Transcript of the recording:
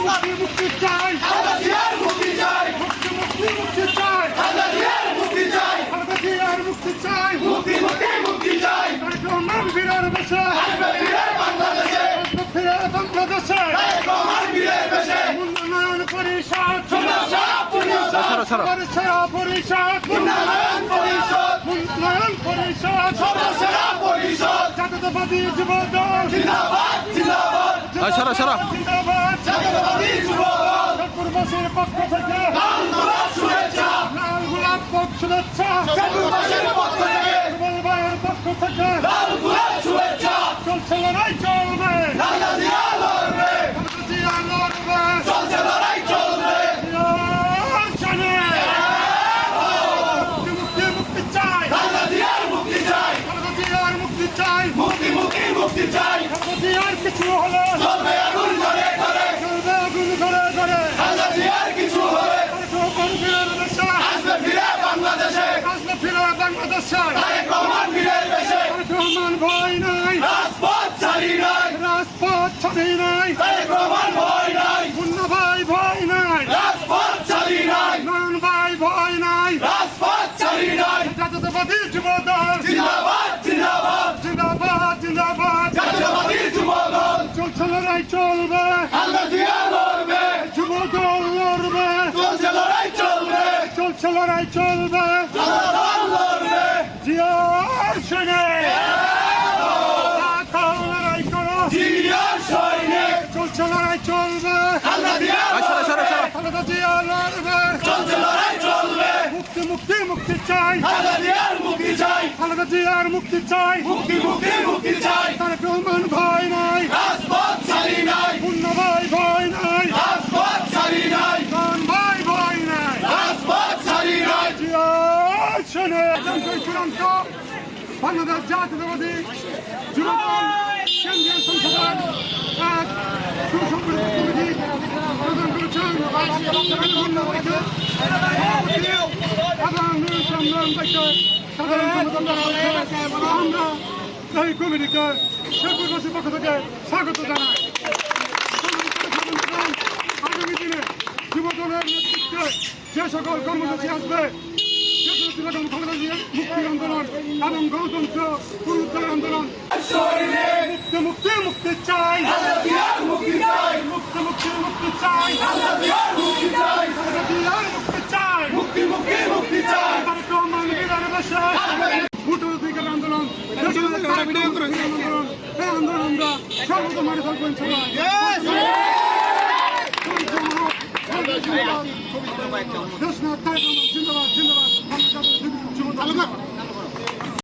মুক্তি মুক্তি চাই। মুক্তি মুক্তি মুক্তি চাই জিয়ার মুক্তি চাই পরিষদ উন্নয়ন পরিষদ জাতীয়তাবাদী যুব দল আয়, সরো, সরো। জিন্দাবাদ ঠাকুরবাসীর পক্ষ থেকে লাল গোলাপ ভাইয়ের পক্ষ থেকে চলছে লড়াই চলবে খালেদা জিয়া লড়বে জিয়ার জানে। মুক্তি মুক্তি মুক্তি চাই মুক্তি চাই কিছু হলে চলবে আগুন ঘরে ঘরে কিছু হবে রহমান বীরের বেশে আসবে ফিরে বাংলাদেশে আসলে ফিরে বাংলাদেশে তারেক রহমান বীরের বেশে তারেক রহমান ভয় নাই। রাজপথ ছাড়ি নাই। রাজপথ ছাড়ি নাই। তারেক রহমান ভয় নাই। মুন্না ভাই ভয় নাই। রাজপথ ছাড়ি নাই। নয়ন ভাই ভয় নাই। রাজপথ ছাড়ি নাই। জাতীয়তাবাদী যুব দল জিন্দাবাদ জিন্দাবাদ। জিন্দাবাদ জিন্দাবাদ। জাতীয়বাদী যুবদল। চলছে লড়াই চলবে। খালেদা জিয়া লড়বে। যুব দল লড়বে। চলছে লড়াই চলবে। চলছে লড়াই চলবে। লড়বে জিয়ার লড়াই করো। জিয়ার চলছে লড়াই চলবে। খালেদা জিয়া জিয়া লড়বে। চলছে লড়াই চলবে। মুক্তি মুক্তি মুক্তি চাই। খালেদা জিয়ার মুক্তি চাই। খালেদা জিয়ার মুক্তি চাই। মুক্তি মুক্তি মুক্তি চাই। তারেক রহমান ভয় নাই। রাজপথ নাই। মুন্ন ভাই ভয় নাই। রাজপথ নাই। নয়ন ভাই ভয় নাই। রাজপথ ছাড়ি নাই। জিয়ার সঙ্গে চূড়ান্ত বাংলাদেশ জাতীয়তাবাদী যুবদল কেন্দ্রীয় সংসদের এক সুসংগঠিত কমিটি প্রদান করেছেন। আমরা এই কমিটিকে শেখপুরবাসীর পক্ষ থেকে স্বাগত জানাই আগামী দিনে যুবদলের নেতৃত্বে যে সকল কর্মসূচি আসবে খালেদা জিয়ার মুক্তি আন্দোলন এবং গণতন্ত্র পুনরুদ্ধার আন্দোলন। মুক্তি মুক্তি মুক্তি চাই। মুক্তি চাই মুক্তি মুক্তি মুক্তি চাই। মুক্তি চাই মুক্তি চাই মুক্তি মুক্তি মুক্তি চাই। তারেক রহমান বীরের বেশে ভোট অধিকার আন্দোলন। আন্দোলন আন্দোলন আমরা সর্বদা মারে থাকব ইনশাল্লাহ দেশ না তারেক রহমান জিন্দাবাদ জিন্দাবাদ বাংলাদেশ যুব দল